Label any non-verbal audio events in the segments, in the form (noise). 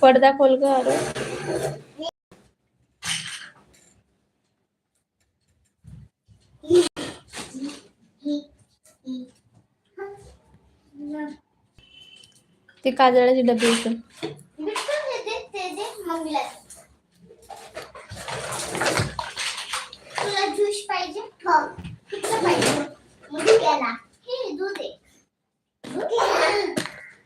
पडदा खोल ग अरे. ते काजळाची डबी इथं तुला ज्यूस पाहिजे हो कुठलं पाहिजे मग त्याला हे दूध आहे दूध आहे.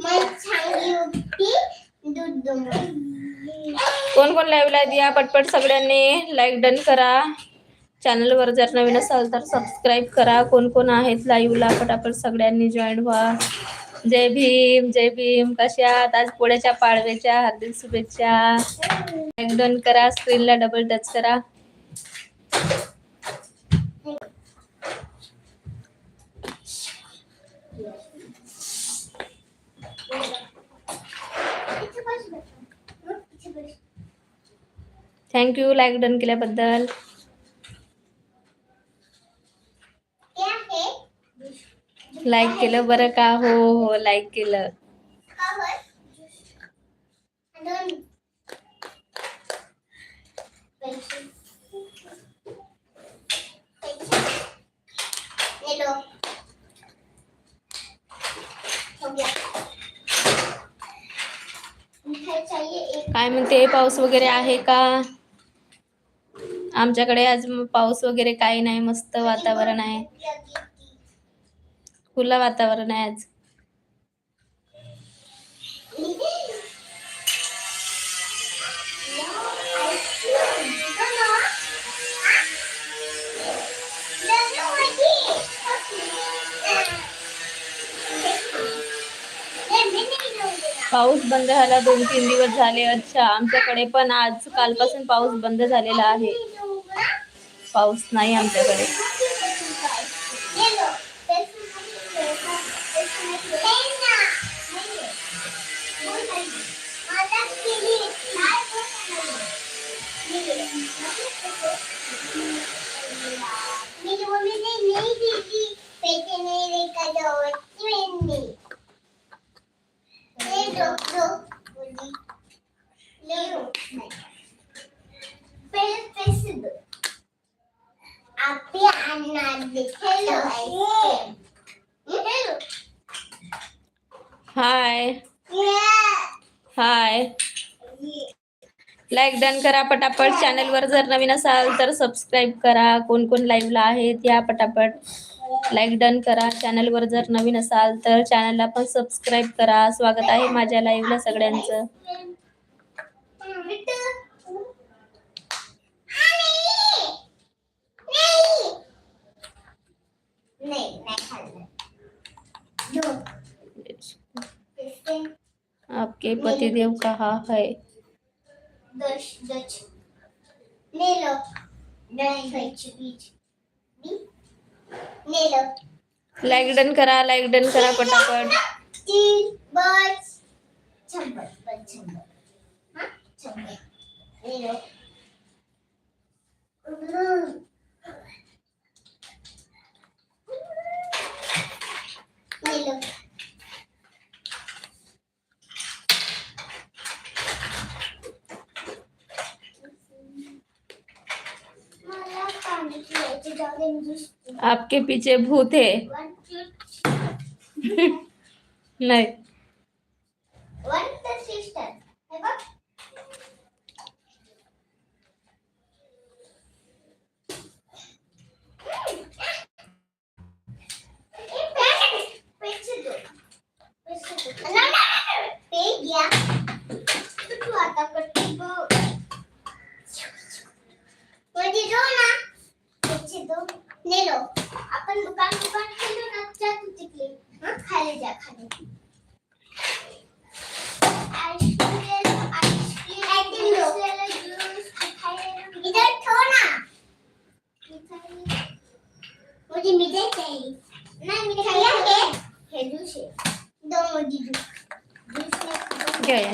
मग चांगली होती दूध दो कोण द्या पटपट सगळ्यांनी लाईक डन करा. चॅनलवर जर नवीन असाल तर सबस्क्राईब करा. कोण कोण आहेत लाईव्हला पटापट सगळ्यांनी जॉईन व्हा. जय भीम जय भीम. कशात आज पोळ्याच्या पाडव्याच्या हार्दिक शुभेच्छा. लाईक डन करा स्क्रीनला डबल टच करा. थँक्यू लाईक डन केल्याबद्दल हे आहे लाईक केलं बरं का हो हो लाईक केलं कवर दोन पेन्सिल पेन्सिल ये लो हो गया मिठाई चाहिए एक काय म्हणते पाऊस वगैरे आहे का? आमच्याकडे आज पाऊस वगैरे काही नाही मस्त वातावरण आहे. खुलं वातावरण आहे आज. पाऊस बंद झाला दोन तीन दिवस झाले. अच्छा आमच्याकडे पण आज कालपासून पाऊस बंद झालेला आहे. पाऊस नाही आमच्याकडे. हाय हाय लाईक डन करा पटापट. चॅनल वर जर नवीन असाल तर सबस्क्राईब करा. कोण कोण लाईव्हला आहेत या पटापट. लाईक डन करा. चॅनल वर जर नवीन असाल तर चॅनलला पण सबस्क्राईब करा. स्वागत आहे माझ्या लाईव्हला सगळ्यांचं नहीं नहीं खाना दो पैसे आपके पतिदेव कहा है? दश दच ले लो। नहीं खायची बीज ले लो। लाईक डन करा लाईक डन करा पटापट तीन आपके पीछे भूत है। (laughs) नाही one तर sister. हे बघ. पैसे दो. पैसे दो. नाही, नाही, नाही. ते घ्या. तू आता करते बघ. मध्ये दो ना. पैसे दो. ले लो. आपण दुकान दुकान केलो ना जा तू तिकडे हं? खाली जा खाली आईस्क्रीम आईस्क्रीम ज्यूस इधर ठो ना मुझे मिठाई चाहिए नहीं मिठाई है है जूस है दो मुझे जूस जूस में क्या है?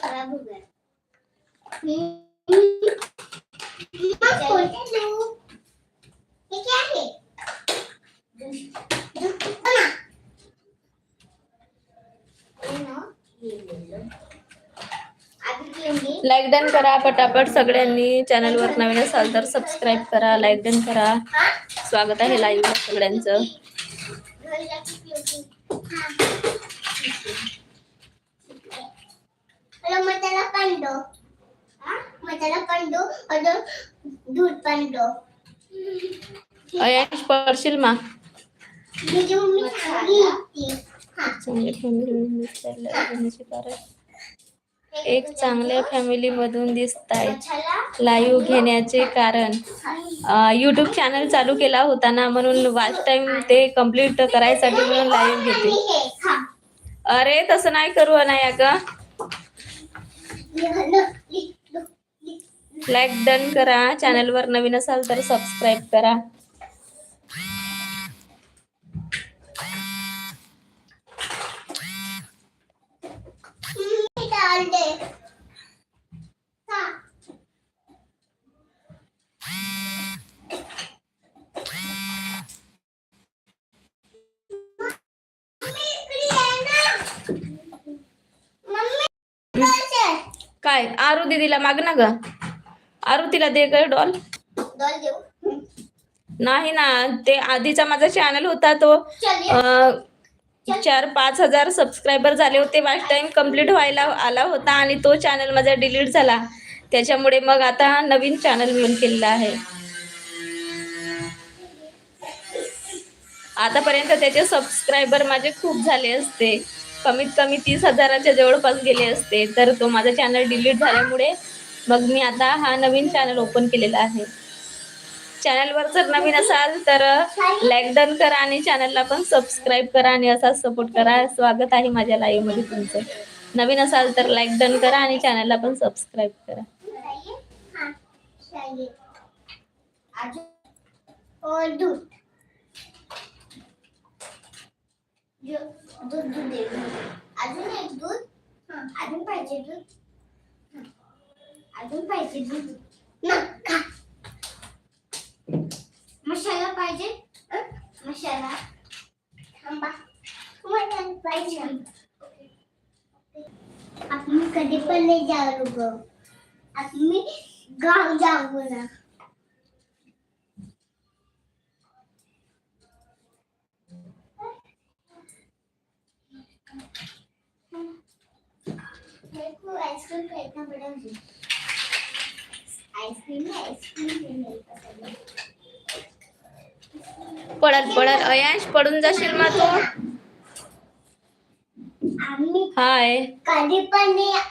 खराब हो गया हम्म। मम्मा, खोल दे दो। ये क्या है जूस लाईक डन करा पटापट सगळ्यांनी चॅनलवर नवीन असाल तर सबस्क्राईब करा लाईक डन करा. स्वागत आहे लाईव्ह सगळ्यांचं. अयाश पडशील मा. मी जी मम्मी सांगितली हा चांगल्या फॅमिली एक चांगल्या फॅमिली मधून दिसताय. मसाला लाईव्ह घेण्याचे कारण. युट्यूब चॅनल चालू केला होता ना म्हणून वाच टाइम ते कंप्लीट करायसाठी म्हणून लाईव्ह घेते अरे तसं नाही करू अनाया का लाईक डन करा. चॅनलवर नवीन असाल तर सबस्क्राईब करा. काय आरू दीदीला माग ना ग? आरू तिला दे ग डॉल. नाही ना ते आधीचा माझा चॅनल होता तो चार पाच हजार सबस्क्रायबर झाले होते. वाच टाइम कंप्लीट व्हायला आला होता आणि तो चॅनल माझा डिलीट झाला. त्याच्यामुळे मग आता नवीन चॅनल मिळून केलेला आहे. आतापर्यंत त्याचे सबस्क्रायबर माझे खूप झाले असते. कमीत कमी तीस हजाराच्या जवळपास गेले असते. तर तो माझा चॅनल डिलीट झाल्यामुळे मग मी आता हा नवीन चॅनल ओपन केलेला आहे. चॅनलवर जर नवीन असाल तर लाईक डन करा आणि चॅनलला पण सबस्क्राईब करा आणि असाच सपोर्ट करा. स्वागत आहे माझ्या लाईव्हमध्ये तुमचं. नवीन असाल तर लाईक डन करा आणि चॅनलला पण सबस्क्राईब करा. अजून दूध. अजून पाहिजे दूध. अजून पाहिजे दूध. मसाला पाहिजे. मसाला. थांबा. मटण पाहिजे. आपण कधी पण नाही जाऊ ग. मी गाव जाऊ ना. मेरे को आइसक्रीम खरीदना पड़ा मुझे आइसक्रीम है आइसक्रीम भी नहीं पसंद है पडत पडत. अयांश पडून जाशील मग तू? हाय.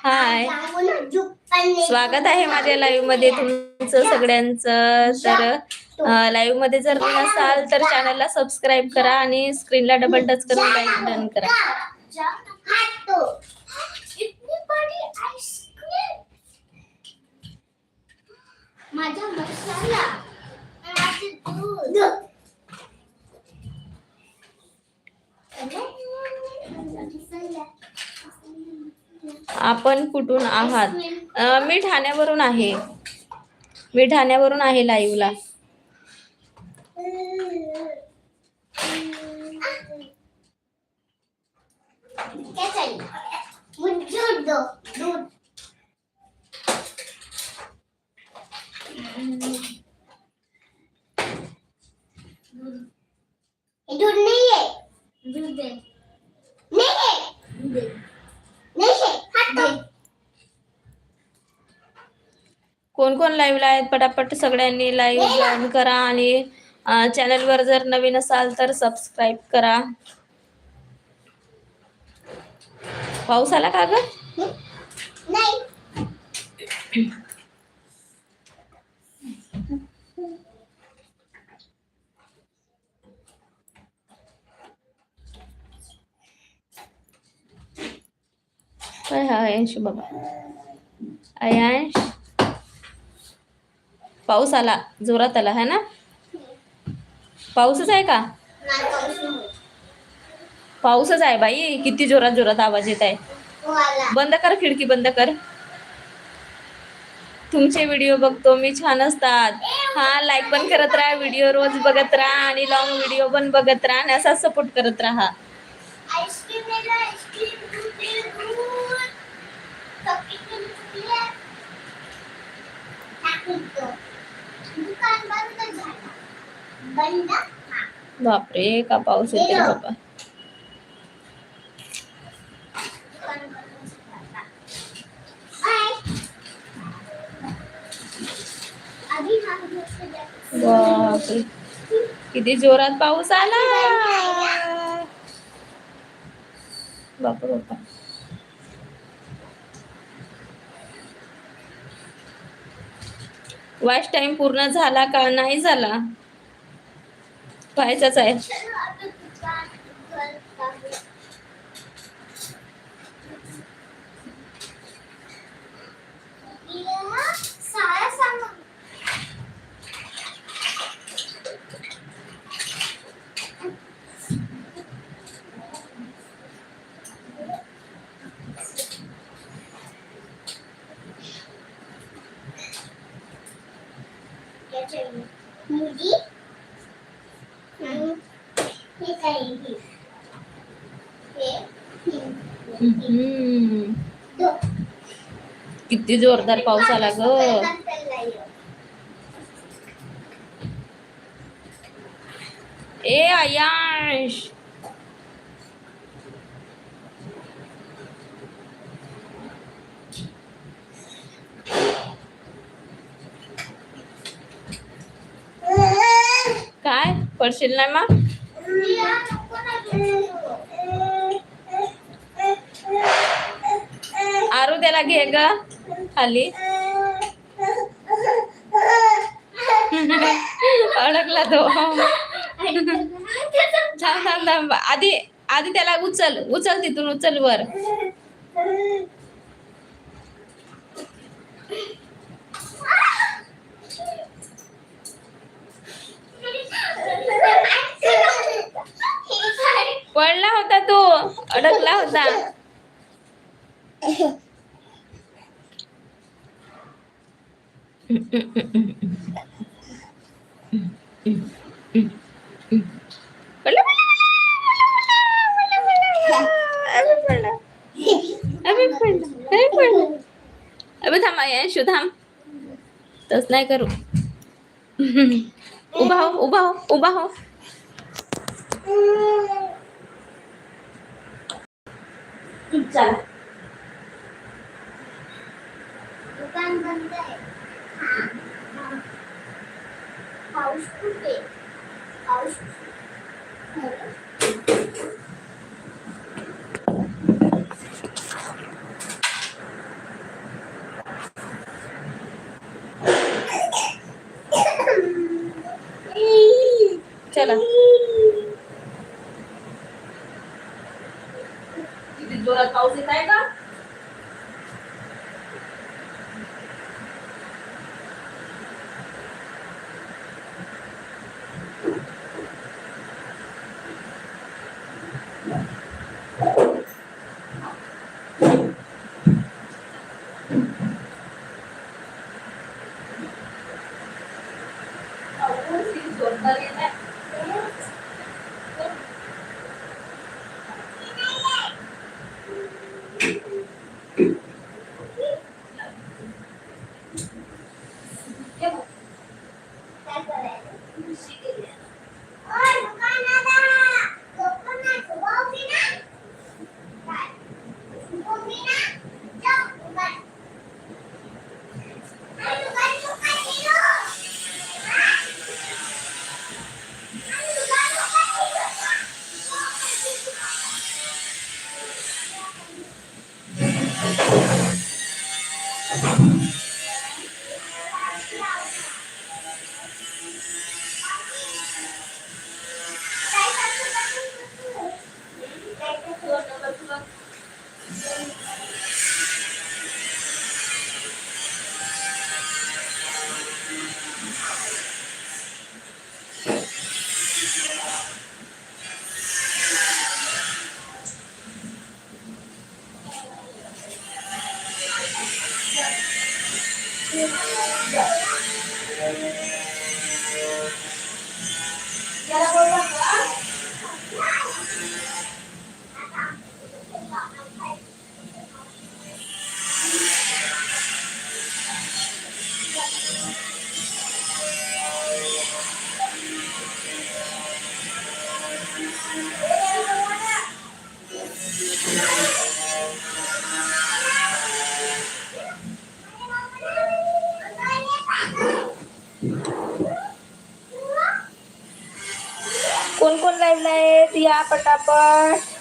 हाय. ना स्वागत आहे माझ्या लाईव्हमध्ये तुमचं सगळ्यांचं. तर लाईव्हमध्ये जर तुम्ही असाल तर चॅनलला सबस्क्राईब करा आणि स्क्रीनला डबल टच करून लाईक डन करा. माझा मसाला. दूध. आपण कुठून आहात? मी ठाण्यावरून आहे. मी ठाण्यावरून आहे लाईव्हला क्या चाहिए मुझे दूध दो दूध ये दूध नहीं है दूध दे नहीं है दे नहीं है हाथ दे कोण लाईव्हला आहेत. पटापट सगळ्यांनी लाईव्ह जॉईन करा आणि चॅनलवर जर नवीन असाल तर सबस्क्राईब करा. पाऊस आला का ग? काय हा अयांश बाबा. अयांश पाऊस आला जोरात आला है ना? पाऊसच आहे का? पाऊसच आहे बाई किती जोरात जोरात आवाज येत आहे. वाला बंद कर खिडकी बंद कर. तुमचे व्हिडिओ बघतो मी छान असतात. हा लाईक पण करत राहा व्हिडिओ रोज बघत राहा आणि लॉंग व्हिडिओ पण बघत राहा आणि असा सपोर्ट करत राहा. आइसक्रीम ले बापरे का पाऊस येते बाबा दुकान बंद झाला बाय आधी हा गोष्ट द्या. बापरे. किती जोरात पाऊस आला. बापा बापा वॉच टाइम पूर्ण झाला का? नाही झाला. व्हायचाच आहे. हम्म, किती जोरदार पाऊस आला ग. ए आयांश. काय? पडशील नाही मग? आरू त्याला घे ग खाली. अडकला तो. थांब थांब थांब. आधी आधी त्याला उचल उचल तिथून उचल वर. पडला होता तो. अडकला होता. अभि थांबा पडला, थांब यशू थांब. तस नाही करू. उभा हो उभा हो उभा हो चला दुकान बंद आहे हा. पाऊस कुठे पाऊस चला किती जोरात पाऊस येत आहे का? पाऊस Thank you. आहेत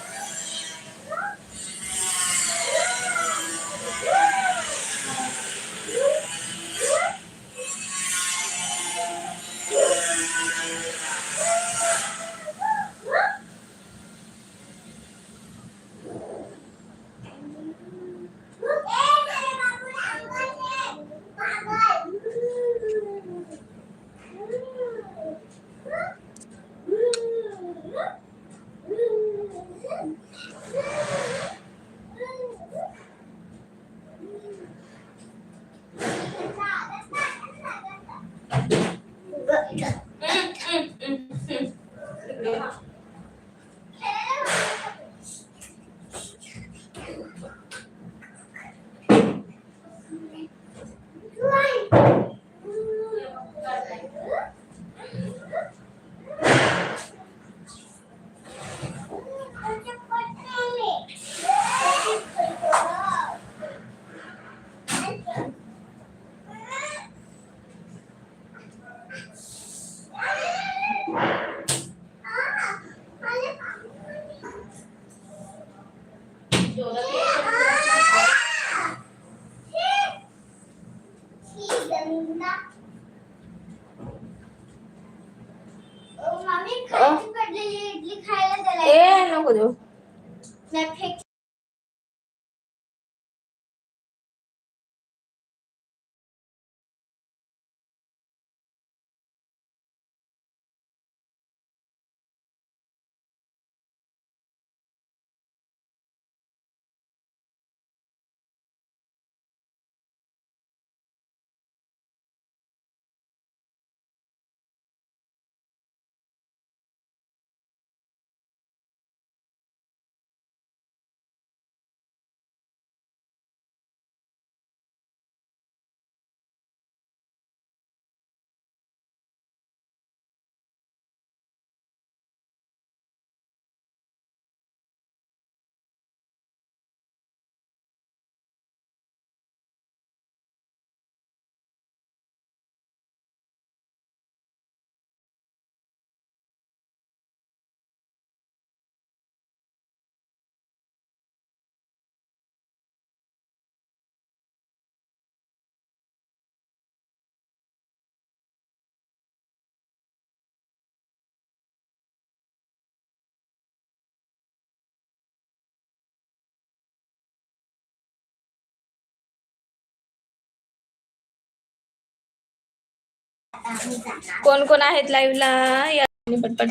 कोण कोण आहेत लाईव्हला या पटपट.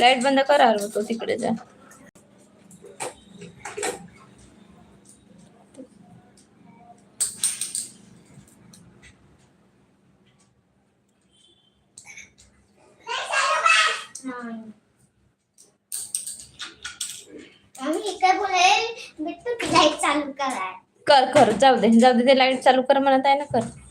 लाइट बंद करा तो तिकडे जा. कर कर जाऊ दे. जाऊ दे ते लाइट चालू कर म्हणत आहे ना कर.